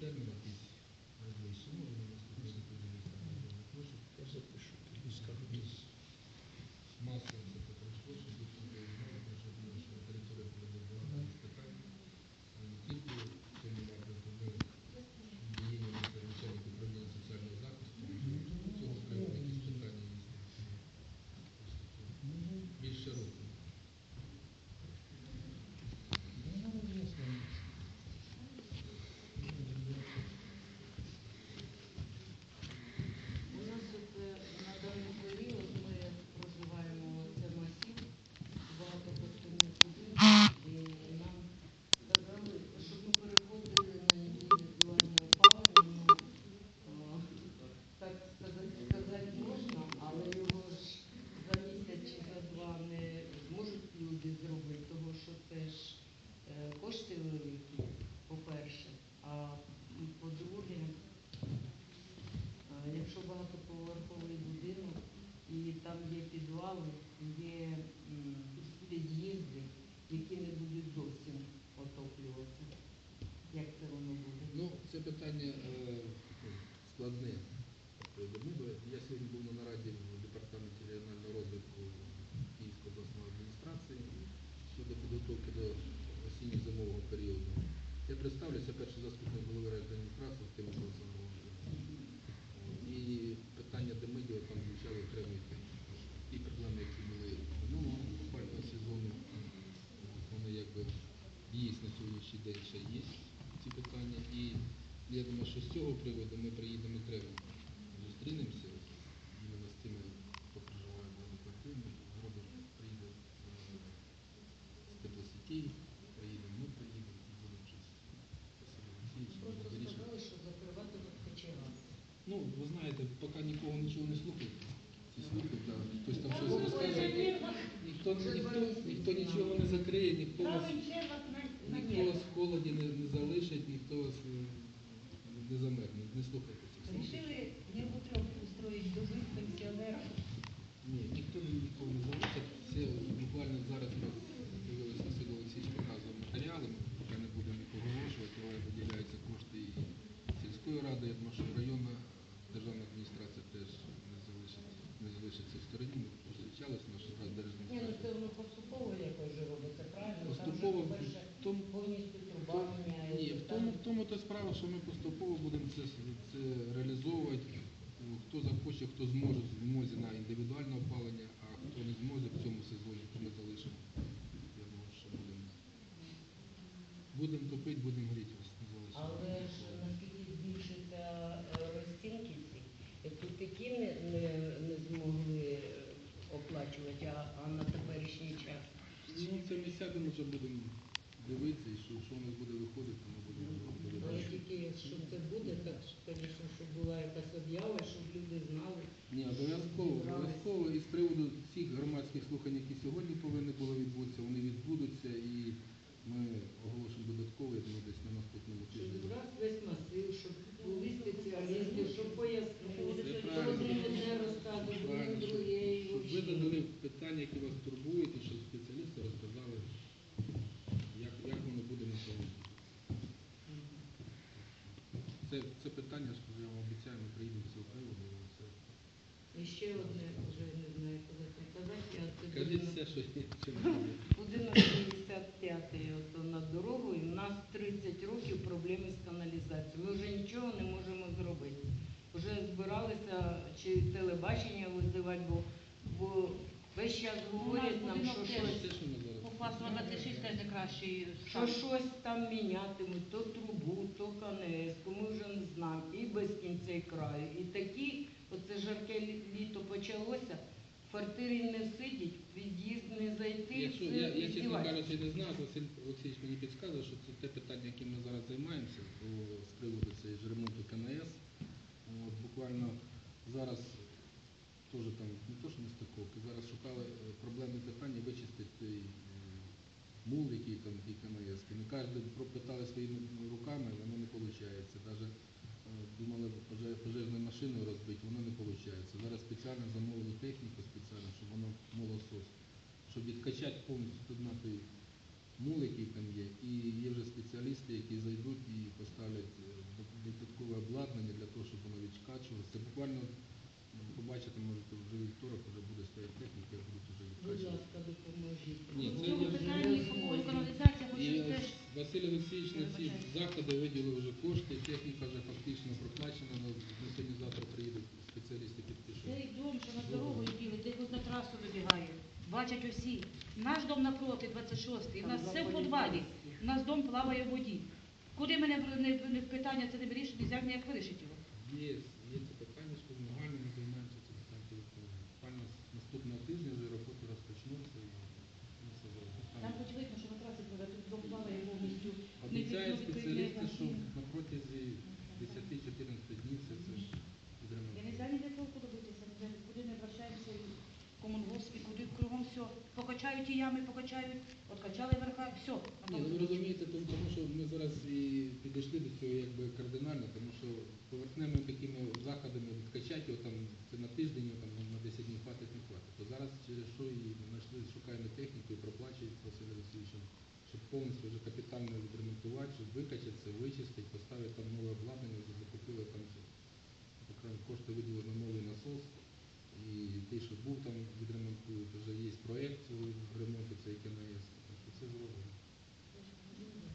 термін якийсь найближчий, може вони наступний доповідний лист там не просить. Я запишу, тоді скажу. Масово це пройшло, щоб ви всі знали, тому що я думаю, що на території буде багато є питань. І не тільки в цьому напрямку, ми діємо це начальник управління соціального захисту, і цього приводу якісь питання є. Більше року. У нас от е, на даний період ми проживаємо це масів, багато постійних будинків, і нам сказали, щоб ми переходили на індивідуальне опалення. Ну, а, так сказати, сказати можна, але його ж за місяць чи за два не зможуть люди зробити, тому що це ж е, кошти великі, по-перше, а м, по-друге, а, Якщо багатоповерховий будинок і там є підвали, є м, під'їзди, які не будуть зовсім отоплюватися. Як це воно буде? Ну, це питання е, ну, складне. Тобто, ми би- Я сьогодні був на нараді в департаменті регіонального розвитку Київської обласної адміністрації щодо підготовки до осінньо-зимового періоду. Я перший заступник голови райадміністрації Тимur Олександр Володимирович. І питання Демидіо там звучали окремі ті проблеми, які були минулого опалювального сезону. Вони якби є на сьогоднішній день ще є ці питання. І я думаю, що з цього приводу ми приїдемо і треба зустрінемося іменно з тими, хто проживає в даній квартирі. Зробимо, приїде е, з теплосетей, приїдемо, ми приїдемо і будемо щось. Василь Олексійович, Просто будемо вирішувати. сказали, що закриватимуть кочегар. Ну, ви знаєте, поки нікого нічого не слухає. Ці слухи, да. хтось там щось розказує. Ніхто, ніхто, нічого не закриє, ніхто вас, ніхто вас в холоді не, не залишить, ніхто вас не замерне. Не слухайте цих слухів. Решили нервотрепку устроить дожить пенсионерам. Ні, ніхто нікого не залишить. Це буквально зараз у нас з'явилось Василь Олексійович показував матеріали, ми поки не будемо їх оголошувати, але виділяються кошти і сільської ради, я думаю, що районна державна адміністрація теж не залишить, не залишиться в стороні. Ми зустрічалися, наш Ні, ну це воно поступово якось же робиться, правильно? Поступово Там же, по-перше, в тому, повністю труба міняється. ні, в тому, в тому то справа, що ми поступово будемо це, це реалізовувати. Хто захоче, хто зможе в змозі на індивідуальне опалення, а хто не зможе в цьому сезоні, то ми залишимо. Я думаю, що будемо. Будемо топити, будемо гріти вас. не залишимо. Але ж збільшиться е, розцінки ці, е, не, не, не змогли оплачувати, а, а на теперішній час. Ну, це ми сядемо, вже будемо дивитися, і що, що у нас буде виходити, ми будемо Але тільки якщо це буде, так звісно, щоб була якась об'ява, щоб люди знали. Ні, обов'язково, обов'язково. І з приводу всіх громадських слухань, які сьогодні повинні були відбутися, вони відбудуться і ми оголошимо додатково, я думаю, десь на наступному Щоб тижні. раз весь масив, щоб були спеціалісти, щоб пояснили, що один одне розказує, другий щоб, ви задали питання, які вас турбують, і щоб спеціалісти розказали, як, як воно буде на сьогодні. Це, це питання, що я вам обіцяю, ми приїдемо з цього приводу. і все. І ще одне, вже не знаю, коли це казати, а це Кажіть будинок- все, що є. чим є. Будинок 55 ото над дорогою, в нас 30 років проблеми з каналізацією. Ми вже нічого не можемо зробити. Вже збиралися чи телебачення визивати, бо, бо весь час говорять нам, що щось, Це, що. У кращий щось там мінятимуть, то трубу, то КНС, то ми вже не знаємо. І без кінця і краю. І такі, оце жарке літо почалося, в квартирі не сидіть, в під'їзд не зайти. Якщо це я, я чесно кажучи, не знаю, Василь Олексійович мені підказує, що це те питання, яким ми зараз займаємося по, з приводу цієї ж ремонту КНС. От, буквально зараз теж там не то, що нестиковки, зараз шукали е, проблемне питання вичистити е, мул, який там ті КНС. Ну, кожен пропитали своїми руками, воно не виходить. Навіть думали поже- пожежною машиною розбити, воно не виходить. Зараз спеціально замовили техніку спеціально, щоб воно молосос щоб відкачати повністю тут на той мул, який там є, і є вже спеціалісти, які зайдуть і поставлять додаткове обладнання для того, щоб воно відкачувалося. Буквально побачите, можете вже вівторок вже буде стояти техніка, будуть вже Будь відкачувати. ласка, допоможіть. Ні, В це цьому я- питанні по І хочу теж. Василь Олексійович на ці заходи виділив вже кошти, техніка вже фактично проплачена, на на сьогодні-завтра приїдуть спеціалісти підпишуть. Цей дом, що на дорогу йділи, де хоч на трасу вибігає. Бачать усі. Наш дом напроти, 26-й. У нас все в підвалі. У нас дом плаває в воді. Куди мене в- не, не питання це не вирішить, ніяк ніяк вирішить його. Є, є це питання, що нагально ми займаємося цим питанням. Буквально з наступного тижня вже роботи розпочнуться і ми все зробимо. Там хоч видно, що на трасі пливе, тут дом плаває повністю. Обіцяють Не спеціалісти, що відповідає на протязі 10-14 днів це все Я не знаю, ніде толку добитися, ніде, куди не вращаємося, і комунгосп, і куди кругом все. Покачають ті ями, покачають, откачали верха, все. Ні, ну ви розумієте, тому, тому що ми зараз і підійшли до цього якби кардинально, тому що поверхневими такими заходами відкачати його там це на тиждень, там на 10 днів хватить, не хватить. То зараз через що і знайшли, шукаємо техніку і проплачується Василь Олексійовичем, щоб повністю вже капітально відремонтувати, щоб викачати це, вичистити, поставити там нове обладнання, вже закупили там окремо кошти виділили на новий насос. І той, що був там відремонтують, вже є проєкт цього ремонту, це КНС, так що це зроблено.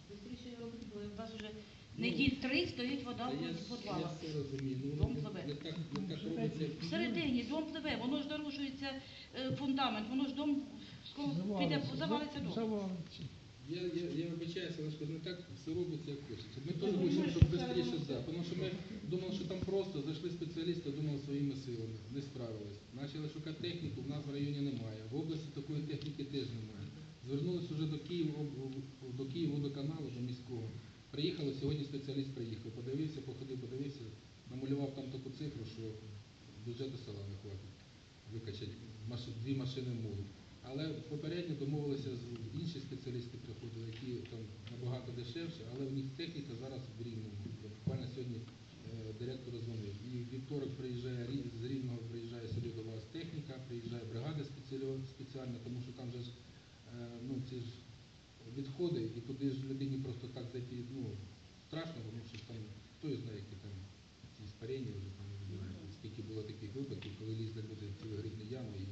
Бистріше робити, бо у нас вже неділь три стоїть вода Та я, в я підвалах. все розумію, ну Дом пливе. не, не так, не так робиться. Всередині дом пливе, воно ж нарушується е, фундамент, воно ж дом скоро піде, завалиться дом. Завалиться. Я, я, я вибачаюся, але кажу, не так все робиться, як хочеться. Ми Ну, теж хочемо, щоб швидше да. Тому що ми думали, що там просто зайшли спеціалісти, думали своїми силами, не справились. Почали шукати техніку, в нас в районі немає. В області такої техніки теж немає. Звернулися вже до Києва, до Київводоканалу, до міського. Приїхали, сьогодні спеціаліст приїхав, подивився, походив, подивився, намалював там таку цифру, що бюджету села не хватить викачати дві машини мулу. Але попередньо домовилися з інші спеціалісти приходили, які там набагато дешевше, але в них техніка зараз в рівному. Буквально сьогодні е, директор дзвонив. І вівторок приїжджає з Рівного приїжджає сюди до вас техніка, приїжджає бригада спеціальна, тому що там же ж е, ну ці ж відходи, і туди ж людині просто так зайти, ну страшно, тому що там хто знає, які там ці спарення вже там скільки було таких випадків, коли лізли люди в ці вигрібні ями і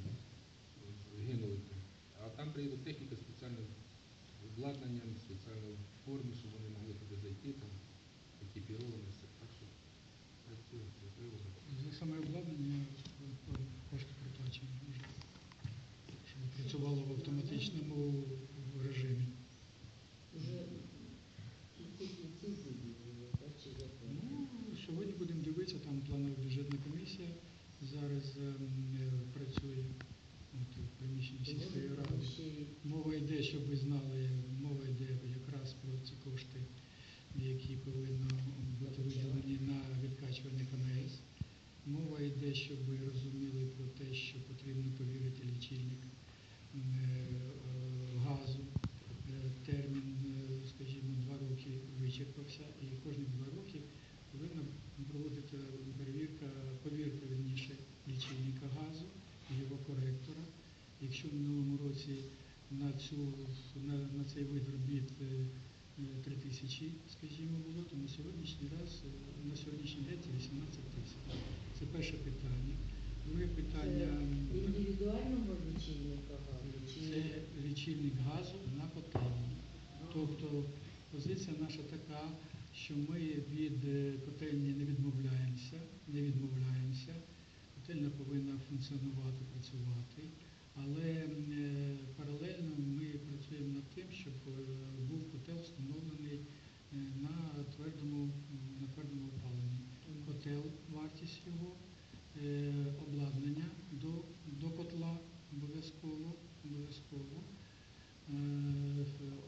гинули там. А там приїде техніка спеціально з обладнанням, спеціально в формі, щоб вони могли туди зайти, там екіпіровані все. Так що працює це приводу. За саме обладнання кошти проплачені вже, щоб працювало в автоматичному режимі. Як? Ну, сьогодні будемо дивитися, там планова бюджетна комісія зараз ем, працює приміщенні сільської ради. Мова йде, щоб ви знали, мова йде якраз про ці кошти, які повинні бути виділені на відкачування КНС. Мова йде, щоб ви розуміли про те, що потрібно повірити лічильник е, е, газу. Е, Термін, скажімо, два роки вичерпався, і кожні два роки повинна проводити перевірка, повірка вірніше лічильника газу його коректора. Якщо в минулому році на, цю, на, на цей вид робіт е, е, 3 тисячі, скажімо, було, то на сьогоднішній раз, е, на сьогоднішній день це 18 тисяч. Це перше питання. Друге питання Це індивідуального лічильника газу, це лічильник газу на котельні. Тобто позиція наша така, що ми від е, котельні не відмовляємося, не відмовляємося. Котельня повинна функціонувати, працювати, але е, паралельно ми працюємо над тим, щоб е, був котел встановлений е, на твердому, на твердому опаленні. Котел, вартість його, обладнання до, до котла обов'язково, обов'язково.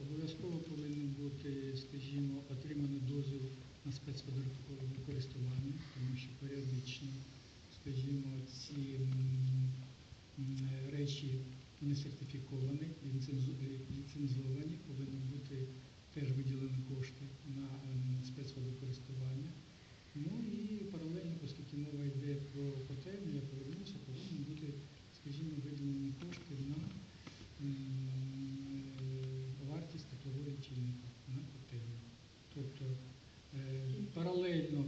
Обов'язково повинен бути, скажімо, отриманий дозвіл на спецвикористування, тому що періодично, скажімо, ці речі вони сертифіковані, ліцензовані, повинні бути теж виділені кошти на ем, спецводокористування. Ну і паралельно, оскільки мова йде про котельню, я повернувся, повинні бути, скажімо, виділені кошти на е, вартість теплового лічильника на котельню. Тобто е, паралельно,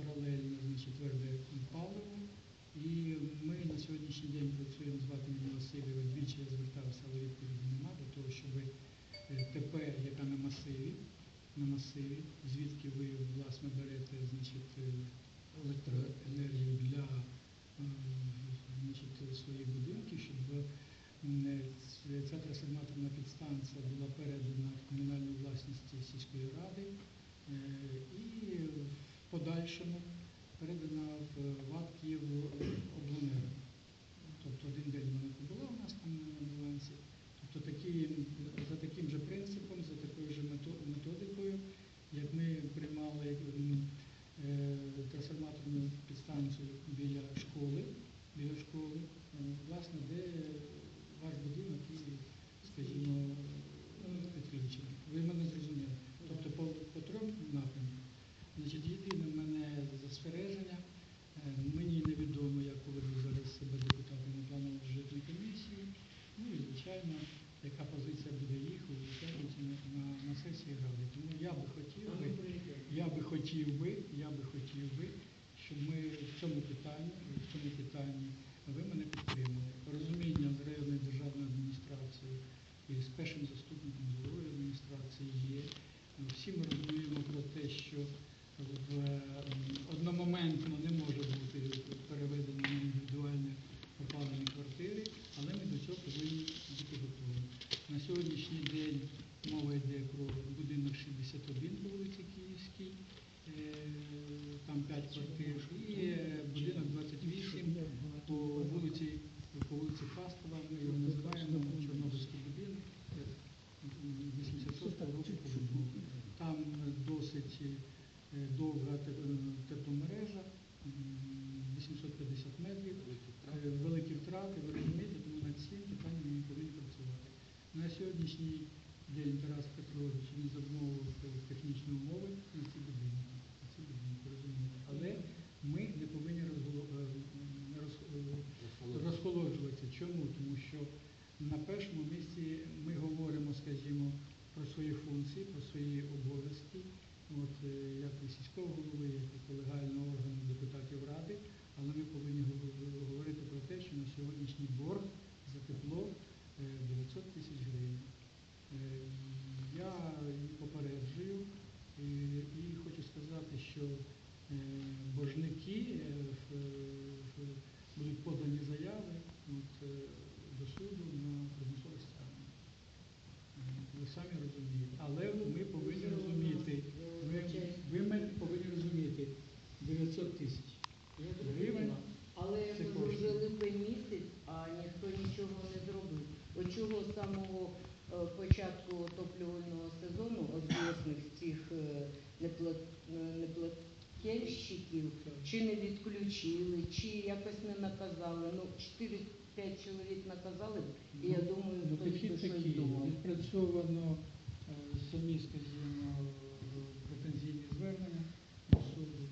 паралельно газ тверде паливо. І ми на сьогоднішній день працюємо, звати мене Василь, двічі я звертався, але відповіді немає для того, щоб е, ТП, яка на масиві, на масиві, звідки ви власне берете значить, е, електроенергію для е, значить, своїх будинків, щоб ця трансформаторна підстанція була передана в комунальну власність сільської ради і подальшому передана в ВАД Київобленерго. Тобто один день вона побула у нас там на балансі. Тобто такі, за таким же принципом, за такою ж методикою, як ми приймали е, трансформаторну підстанцію біля школи, біля школи, е, власне, де ваш будинок і, скажімо, підключений. Ви мене зрозуміли. Тобто по, по трьом напрямкам. Значить, єдине в мене застереження. Е, Мені невідомо, як поведуть зараз себе депутати на плановій бюджетній комісії. Ну і, звичайно, яка позиція буде їх у п'ятницю на, на, на сесії ради. Тому я би хотів би, я би хотів би, я би хотів би, щоб ми в цьому питанні, в цьому питанні ви мене не відключили, чи якось не наказали. Ну, 4-5 чоловік наказали, і я думаю, Ну, хтось підхід би щось такий. думав. Відпрацьовано е, самі, скажімо, претензійні звернення до суду,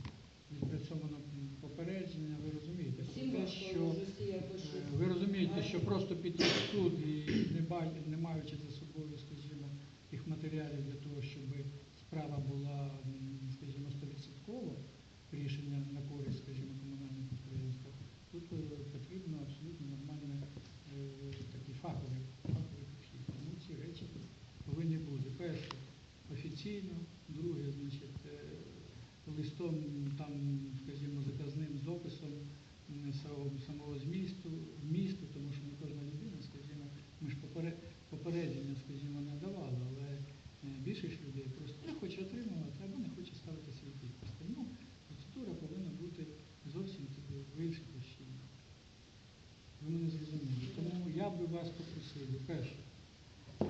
відпрацьовано м, попередження. Ви розумієте, Всім те, що е, ви розумієте, що просто піти в суд і не, ба- не маючи за собою, скажімо, тих матеріалів для того, щоб справа була, м, скажімо, стовідсотково рішення на користь, скажімо, комунального підприємства, тут е, потрібно абсолютно нормальне е, такий фаховий, фаховий підхід. Тому ці речі повинні бути. Перше, офіційно, друге, значить, е, листом, там, скажімо, заказним з дописом самого, змісту, вмісту, тому що не кожна людина, скажімо, ми ж попередження, скажімо, не давали, але більшість людей просто хоче отримувати або не хоче ставити свій підпис. Тому процедура повинна бути зовсім в іншій площині. Ви мене зрозуміли. Тому я би вас попросив, перше, е,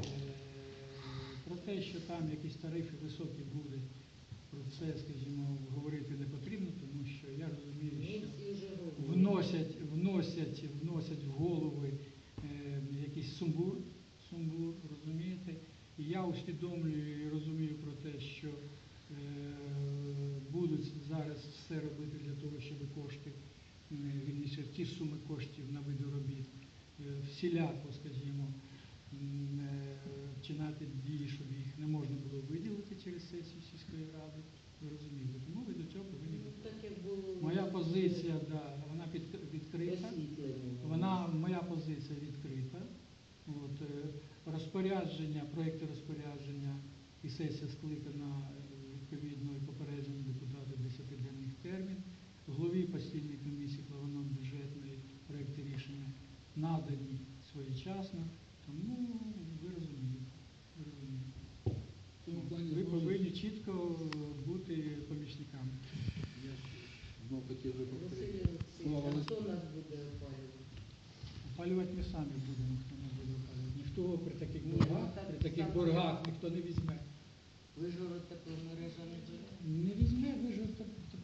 про те, що там якісь тарифи високі будуть, про це, скажімо, говорити не потрібно, тому що я розумію, що вносять, вносять, вносять в голови е, якийсь сумбур, сумбур, розумієте? І я усвідомлюю і розумію про те, що е, будуть зараз все робити для того, щоб кошти, вірніше, ті суми коштів на види робіт е, всіляко, скажімо, м, е, вчинати дії, щоб їх не можна було виділити через сесію сільської ради. Ви розумієте, тому ви до цього повинні Ну, бути. було Моя позиція. да, вона під, відкрита. Вона, моя позиція відкрита. От, е, розпорядження, проєкти розпорядження і сесія скликана відповідно і попередження депутатів 10-денних термін. Голові постійної комісії планово-бюджетної проєкти рішення надані своєчасно. Тому ви розумієте. Ви, розумієте. В цьому плані ви повинні чітко бути помічниками. Я ж знов хотів би повторити. Хто нас буде опалювати? Опалювати ми самі будемо, хто не буде опалювати. Ніхто при таких боргах, ну, при таких боргах ніхто не візьме. Вижгород тепломережа не бере? Не візьме вижив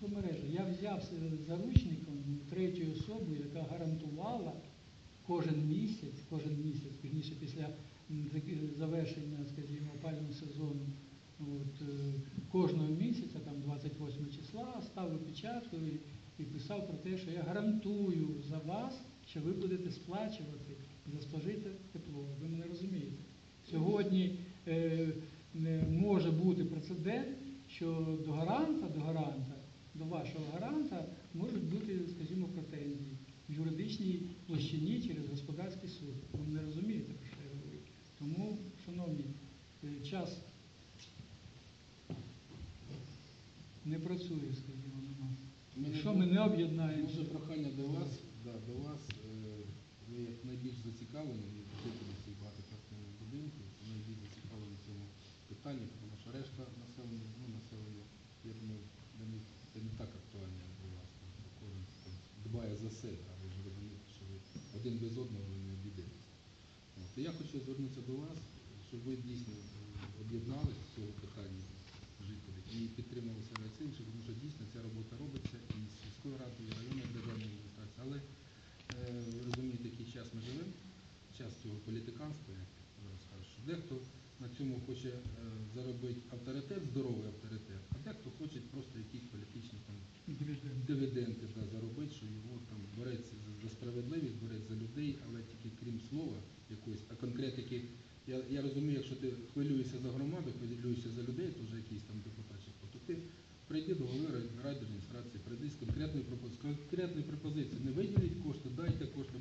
тепломережу. Я взяв заручником третю особу, яка гарантувала кожен місяць, кожен місяць, пізніше після завершення, скажімо, опального сезону, от, е, кожного місяця, там 28 числа, ставив печатку і, і писав про те, що я гарантую за вас, що ви будете сплачувати за спожите тепло. Ви мене розумієте? Сьогодні е, може бути прецедент, що до гаранта, до гаранта, до вашого гаранта можуть бути, скажімо, претензії в юридичній площині через господарський суд. Ви не розумієте, про що я говорю. Тому, шановні, е, час не працює, скажімо, на нас. Якщо ми не об'єднаємося, Може прохання до вас, да, до вас, е, ви як найбільш зацікавлені і жителі багатоквартирних будинків, найбільш зацікавлені в цьому питанні, тому що решта населення, ну населення, я думаю, не так актуально, як для вас. Кожен дбає за себе, а ви ж розумієте, що ви один без одного ви не обійдетеся. Я хочу звернутися до вас, щоб ви дійсно е, об'єдналися з цього питання жителі і підтримали себе цим, тому що дійсно ця робота робиться і з сільською радою, і районною державною адміністрацією. Але е, ви розумієте, який час ми живемо, час цього політиканства, як зараз кажуть, що дехто на цьому хоче е, заробити авторитет, здоровий авторитет, а дехто хоче просто якісь політичні там дивіденди. да, заробити, що його там бореться за, справедливість, бореться за людей, але тільки крім слова якоїсь, а конкретики. Я, я розумію, якщо ти хвилюєшся за громаду, хвилюєшся за людей, то вже якийсь там депутат чи хто, то ти прийди до голови рай- райдержадміністрації, прийди з конкретною пропозицією, з конкретною пропозицією. Не виділіть кошти, дайте кошти,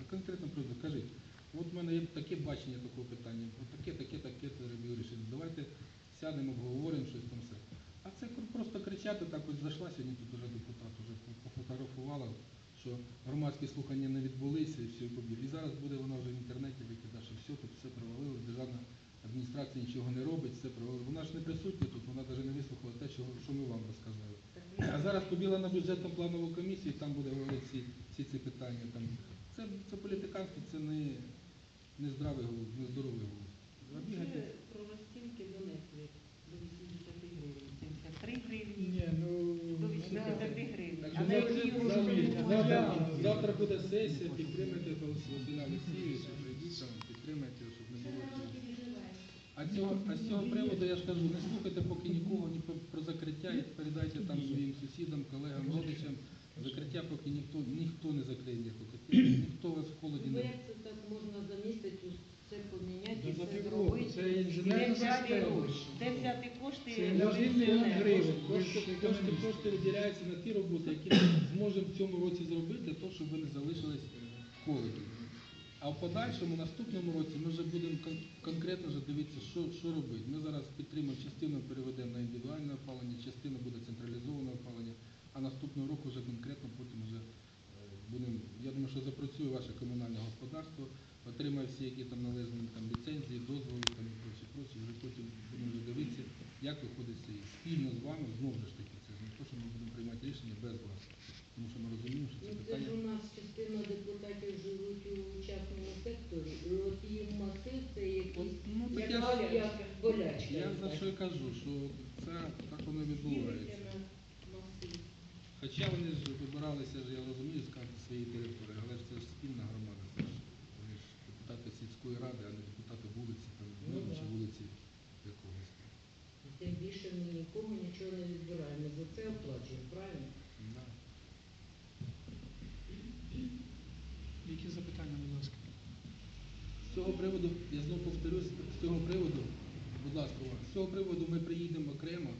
а конкретно прийду, кажіть, от в мене є таке бачення такого питання, от таке, таке, таке, то вирішити. Давайте сядемо, обговоримо щось там все. А це просто кричати, так ось зайшла сьогодні тут уже депутат, по- пофотографувала, що громадські слухання не відбулися і все і побіг. І зараз буде вона вже в інтернеті викидати, що все тут все провалили, державна адміністрація нічого не робить, все провалили. Вона ж не присутня тут, вона навіть не вислухала те, що ми вам розказали. А зараз побіла на бюджетну планову комісію, там буде говорити всі, всі ці питання. Там. Це, це політиканство, це не, не здравий глузд, не здоровий глузд. А бігати- Це про розцінки донесли до 80 гривень, 73 гривні, ну, до ну, 80 гривень. А на завтра, які завтра, завтра, буде сесія, підтримайте Василя Олексійовича, прийдіть там, підтримайте, щоб не було. А, цього, а з цього приводу я ж кажу, не слухайте поки нікого, ні про, про закриття і передайте там своїм сусідам, колегам, родичам. Закриття поки ніхто, ніхто не закриє ніяку котельню, ніхто вас в холоді Ну не. як це так можна за місяць все поміняти Да і за все півроку. зробити? Це Де взяти гроші? Де взяти кошти? На мільйон гривень. Кошти, кошти, кошти виділяються на ті роботи, які ми зможемо в цьому році зробити для того, щоб ви не залишились в холоді. А в подальшому, наступному році, ми вже будемо конкретно вже дивитися, що, що робити. Ми зараз підтримуємо частину переведемо на індивідуальне опалення, частина буде централізоване опалення, а наступного року вже конкретно потім вже е, будемо. Я думаю, що запрацює ваше комунальне господарство, отримає всі, які там належні там ліцензії, дозволи там і прочі, прочі. Вже потім будемо дивитися, як виходить це і спільно з вами, знову ж таки, це не те, що ми будемо приймати рішення без вас. Тому що ми розуміємо, що це Ну це питання. ж у нас частина депутатів живуть у частному секторі, і от їм масив це якісь Ну, так я, як болячка. я за що і кажу, що це так воно відбувається. на масив. Хоча вони ж вибиралися, ж, я розумію, з карти своєї території, але ж це ж спільна громада. Це ж, вони ж депутати сільської ради, а не депутати вулиці, там, Ну, ну, чи да. вулиці якогось. Тим більше ми нікому нічого не відбираємо. Ми за це оплачуємо, правильно? Да. Які запитання, будь ласка? З цього приводу, я знову повторюсь, з цього приводу, будь ласка, з цього приводу ми приїдемо окремо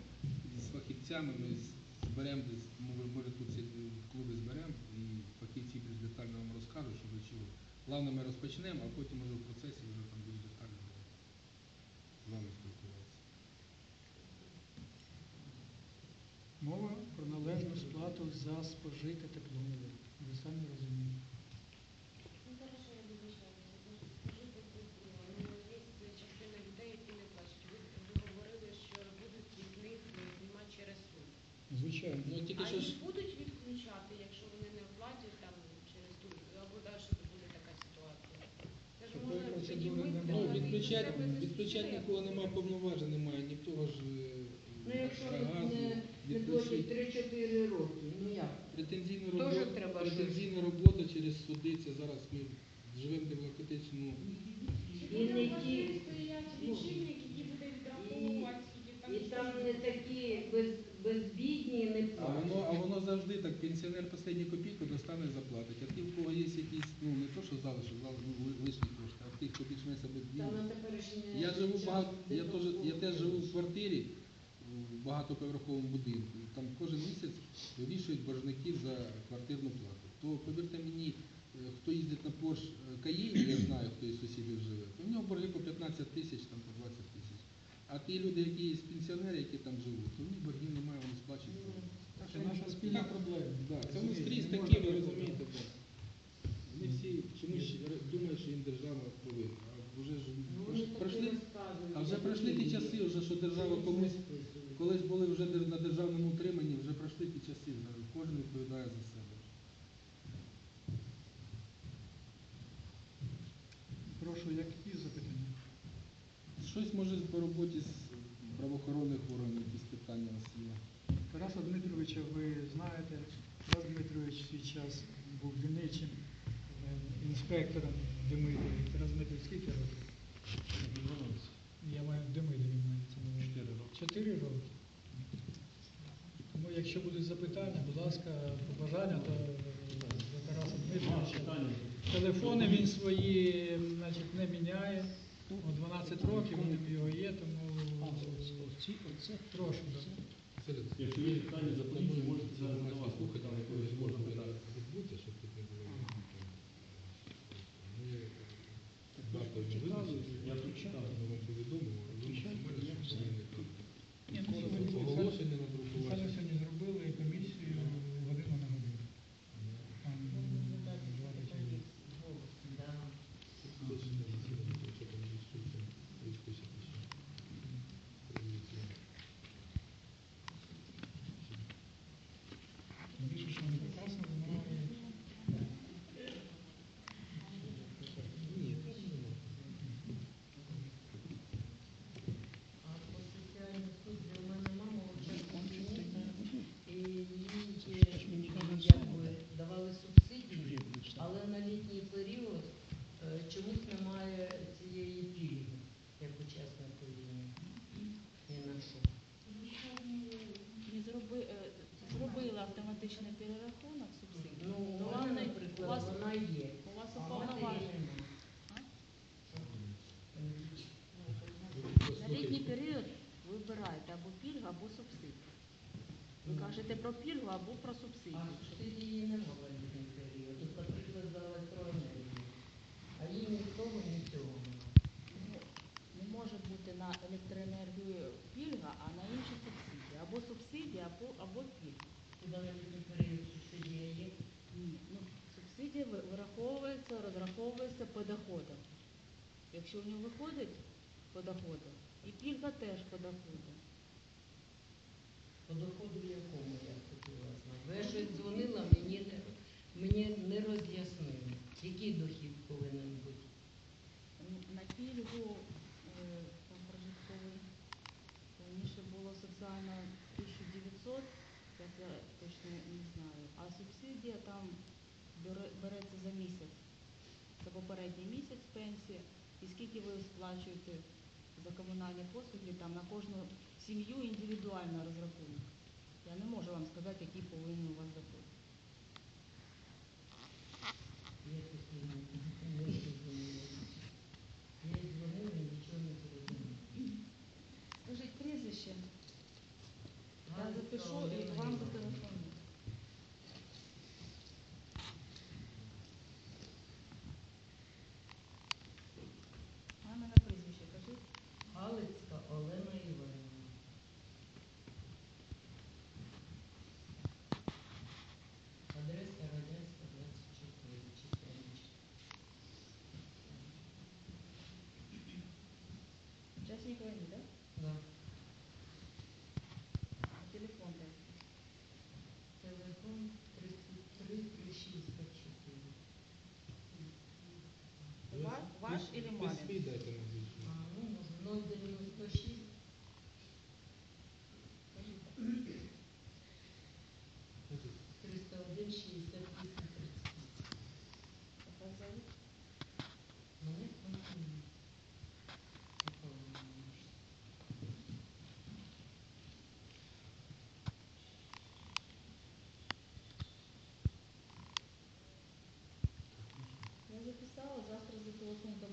з фахівцями, ми з зберемо десь, може, може тут всі в клубі зберемо і фахівці більш детально вам розкажуть, що до чого. Главне, ми розпочнемо, а потім уже в процесі вже там більш детально з вами спілкуватися. Мова про належну сплату за спожите тепло. Ви самі розумієте. Ну, хорошо, я вибачаюся. Скажіть, як ви думали, є частина людей, які не плачуть. Ви, ви говорили, що будуть від них через суд. Звичайно. Ну, тільки а що їх будуть відключати, якщо вони не оплачують там через суд, або далі буде така ситуація. Це ж Такої може процедури тоді ми немає. Ну, відключати, відключати нікого немає повноважень, немає, ні в того ж е, Ну, якщо газу, не, не відключити. 3-4 роки, ну як? Претензійна Тоже робота, треба претензійна робота через суди, це зараз ми живемо в демократичному. І не ті, стоять лічильник, який буде відраховувати, скільки там. і там не такі без, безбідні не А воно, а воно завжди так, пенсіонер останню копійку достане заплатить. А ті, в кого є якісь, ну не то, що залишок, залишок, ли- лишні кошти, а в тих, хто більш-менш себе Та на теперішній Я живу час багато, я теж, я теж живу в квартирі в багатоповерховому будинку. І там кожен місяць вирішують боржників за квартирну плату. То повірте мені, е, хто їздить на Порш Каєні, я знаю, хто із сусідів живе, то в нього борги по 15 тисяч, там по 20 тисяч. А ті люди, які є пенсіонери, які там живуть, то в них боргів немає, вони сплачують. Ну, Так що наша спільна проблема. Да, це ми скрізь такі, ви розумієте. Да. Вони всі чомусь думають, що їм держава повинна. А вже ж Ну, пройшли, а вже пройшли ті часи, вже, що держава комусь колись були вже на державному утриманні, вже пройшли ті часи, вже кожен відповідає за себе. Прошу, запитання? Щось може по роботі з правоохоронних органів, якісь питання у вас є. Тараса Дмитровича ви знаєте. Тарас Дмитрович в свій час був дільничим е, інспектором Демидові. Тарас Дмитрович скільки років? Я маю Демидові мається на увазі. Чотири роки. Чотири роки. Тому якщо будуть запитання, будь ласка, побажання до, до Тараса Дмитровича. Телефони він свої значить, не міняє. О 12 років він в його є, тому прошу. да. Якщо є питання за поліцію, можете зараз задавати. слухати, але Можна можна питати. відбутися, щоб тут не було. Не визначили, Я прочитав. ми вам що Ні, ну, сьогодні оголошення Саме надрукувати. сьогодні зробили комісію годину на годину. Там два такі. Да. Оголошення засідання, якщо там реєструється, реєструється ще. Реєструється. Більше, що вони прекрасно знають. Ні, це не нема. А по соціальній службі у мене мама учасниця і їй якби давали субсидії, але на літній період е, чомусь немає цієї пільги, як учаснику війни. Ні на що. Не зроби, е, зробили автоматичний перерахунок субсидій. Ну, у мене, вам не- у вас, вона є. у вас А уповноваження. нема. На літній період ви вибираєте або пільгу, або субсидію. Ви кажете про пільгу або про А субсидію. субсидії немає в літній період. От, наприклад, за електроенергію. А їй ні того, ні цього немає. Ну, Не може бути на електроенергію пільга, а на інші субсидії. Або субсидія, або, або пільга. Період субсидія є? Ну, субсидія вираховується, розраховується по доходам. Якщо в нього виходить по доходам, і пільга теж по доходам. По доходу якому я хотіла знати. Я щось дзвонила, мені не, мені не роз'яснили, який дохід повинен бути. Ну, На пільгу е, там прожитковий раніше було соціально 1900, я точно не знаю. А субсидія там береться за місяць. Це попередній місяць пенсія. І скільки ви сплачуєте за комунальні послуги, там на кожну сім'ю індивідуально розрахунок. Я не можу вам сказати, який повинен у вас доход. Jason, go in, да? Да. Телефон, да. Телефон 3364. Ваш или мамин? Без вида это vou contando